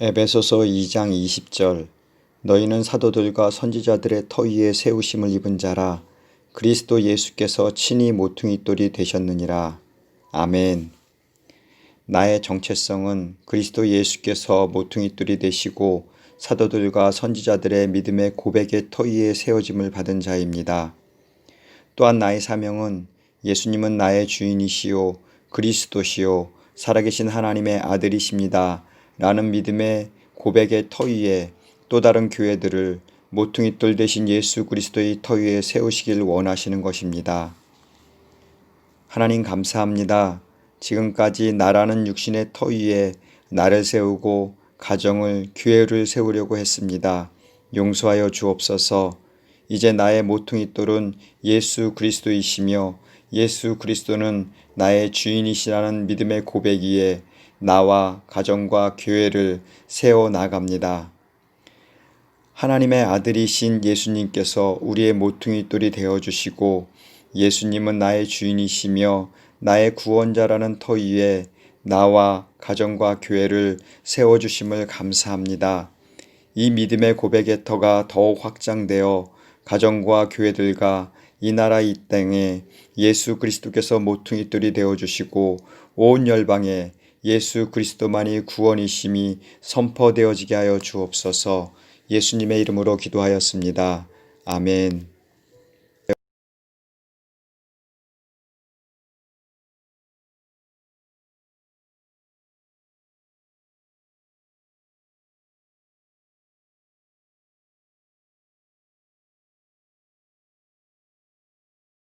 에베소서 2장 20절 너희는 사도들과 선지자들의 터 위에 세우심을 입은 자라 그리스도 예수께서 친히 모퉁이 돌이 되셨느니라. 아멘. 나의 정체성은 그리스도 예수께서 모퉁이 돌이 되시고 사도들과 선지자들의 믿음의 고백의 터 위에 세워짐을 받은 자입니다. 또한 나의 사명은 예수님은 나의 주인이시요 그리스도시요 살아계신 하나님의 아들이십니다. 라는 믿음의 고백의 터 위에 또 다른 교회들을 모퉁이돌 대신 예수 그리스도의 터 위에 세우시길 원하시는 것입니다. 하나님 감사합니다. 지금까지 나라는 육신의 터 위에 나를 세우고 가정을 교회를 세우려고 했습니다. 용서하여 주옵소서. 이제 나의 모퉁이돌은 예수 그리스도이시며 예수 그리스도는 나의 주인이시라는 믿음의 고백 위에 나와 가정과 교회를 세워 나갑니다. 하나님의 아들이신 예수님께서 우리의 모퉁이 돌이 되어 주시고 예수님은 나의 주인이시며 나의 구원자라는 터 위에 나와 가정과 교회를 세워 주심을 감사합니다. 이 믿음의 고백의 터가 더욱 확장되어 가정과 교회들과 이 나라 이 땅에 예수 그리스도께서 모퉁이 돌이 되어 주시고 온 열방에 예수 그리스도만이 구원이심이 선포되어지게 하여 주옵소서 예수님의 이름으로 기도하였습니다. 아멘.